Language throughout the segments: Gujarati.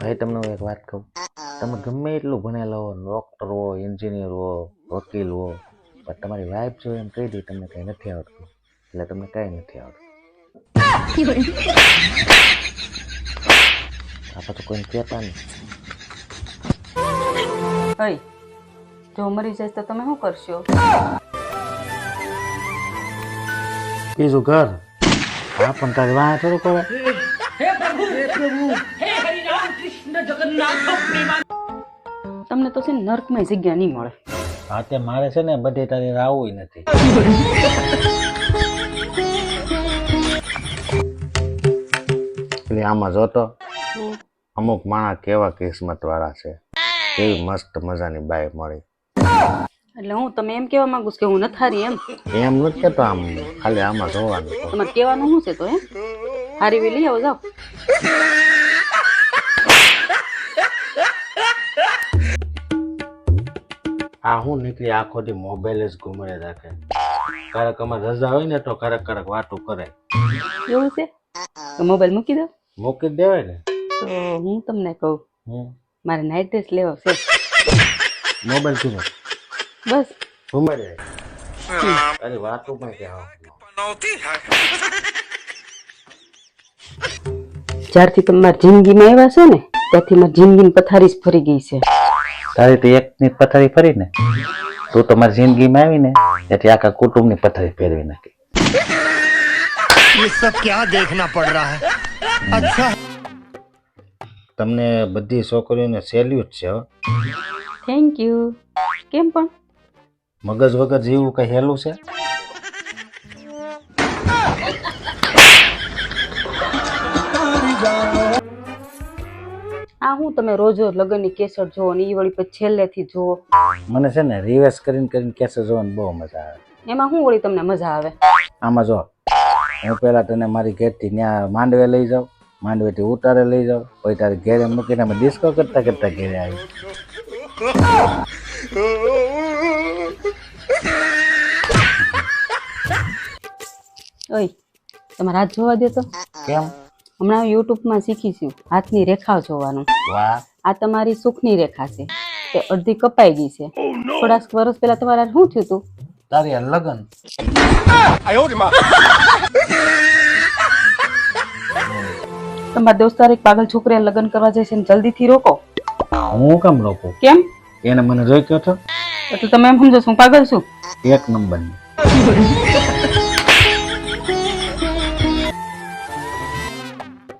ભાઈ તમને હું એક વાત કહું. તમે ગમે એટલું ભણેલા હો ડૉક્ટર હો એન્જિનિયર હો વકીલ હો પણ તમારી વાઈફ જો એમ કહી દે તમને કંઈ નથી આવડતું. એટલે તમને કાંઈ નથી આવડતું. આપણે તો કોઈને કહેતા નહીં. ભાઈ જો મરી જાય તો તમે શું કરશો? બીજું ઘર. હા પણ તારી વાહ થોડું કરે તમને તો છે નર્કમાં જગ્યા નહીં મળે. હા તે મારે છે ને બધે તારી રાવું નથી. એટલે આમાં જોતો અમુક માણસ કેવા કિસ્મત વાળા છે. કેવી મસ્ત મજાની બાય મળી. એટલે હું તમે એમ કેવા માંગુ કે હું નથારી એમ. એમ નથી કેતો આમ. ખાલી આમાં જોવાનું. તમારે કહેવાનું શું છે તો એમ હારી વી લઈ આવો જાઓ. આ હું નીકળી આખો દી મોબાઈલ જ ઘુમડે રાખે. ક્યારેક અમારે રજા હોય ને તો ક્યારેક ક્યારેક વાતો કરે. એવું છે? તો મોબાઈલ મૂકી દો. મૂકી દેવાય ને? તો હું તમને કહું. મારે નાઇટ ડ્રેસ લેવો છે. મોબાઈલ કીધો બસ. ઘુમડે અરે વાતો પણ ક્યાં જ્યારથી તમે મારી જિંદગીમાં આવ્યા છો ને ત્યારથી મારી જિંદગીની પથારી જ ફરી ગઈ છે તારી તો એકની પથારી ફરી ને તું તમારી જિંદગીમાં આવી ને એટલે આખા કુટુંબની પથારી ફેરવી નાખી ये सब क्या देखना पड़ रहा है अच्छा તમને બધી છોકરીઓને સેલ્યુટ છે હો. થેન્ક યુ કેમ પણ મગજ વગર જેવું કઈ હેલું છે આ હું તમે રોજ રોજ લગ્નની કેસર જોવો ને એ વળી પછી છેલ્લેથી જોવો મને છે ને રિવર્સ કરીને કરીને કેસર જોવાની બહુ મજા આવે. એમાં શું વળી તમને મજા આવે? આમાં જો હું પેલા તને મારી ઘેરથી ત્યાં માંડવે લઈ જાઉં માંડવેથી ઉતારે લઈ જાઉં પછી તારે ઘેરે મૂકીને અમે ડિસ્કો કરતા કરતા ઘેરે આવી ઓય તમારે હાથ જોવા દે તો? કેમ? હમણાં યુટ્યુબમાં શીખીશું હાથની રેખાઓ જોવાનું. આ તમારી સુખની રેખા છે. તે અડધી કપાઈ ગઈ છે. થોડાક વર્ષ પહેલા તમારે શું થયું તું તારી લગન. તમારા દોસ્તાર એક પાગલ છોકરીને લગ્ન કરવા જાય છે ને જલ્દીથી રોકો. હું કેમ રોકો? કેમ? એને મને જોઈ છો એટલે તમે એમ સમજો છું પાગલ છું? એક નંબરની.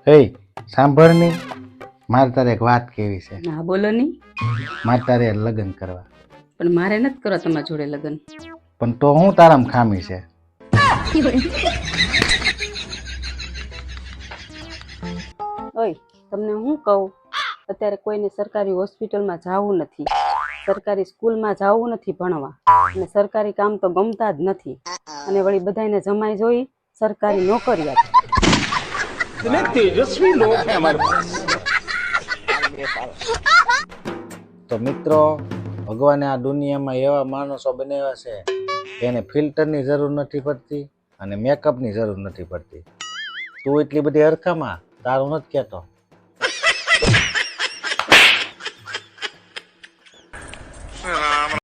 હે સાંભળની. મારે તારે એક વાત કેવી છે. ના બોલો ની. મારે તારે લગ્ન કરવા. પણ મારે નથી કરવા તમારા જોડે લગ્ન. પણ તો હું તારામાં ખામી છે. ઓય તમને હું કહું? અત્યારે કોઈને સરકારી હોસ્પિટલમાં જવું નથી. સરકારી સ્કૂલમાં જવું નથી ભણવા. અને સરકારી કામ તો ગમતા જ નથી. અને વળી બધાને જમાઈ જોઈ સરકારી નોકરિયાત તો મિત્રો ભગવાને આ દુનિયામાં એવા માણસો બનાવ્યા છે, એને ફિલ્ટરની જરૂર નથી પડતી અને મેકઅપની જરૂર નથી પડતી. તું એટલી બધી હરખામાં તારું નથી કહેતો.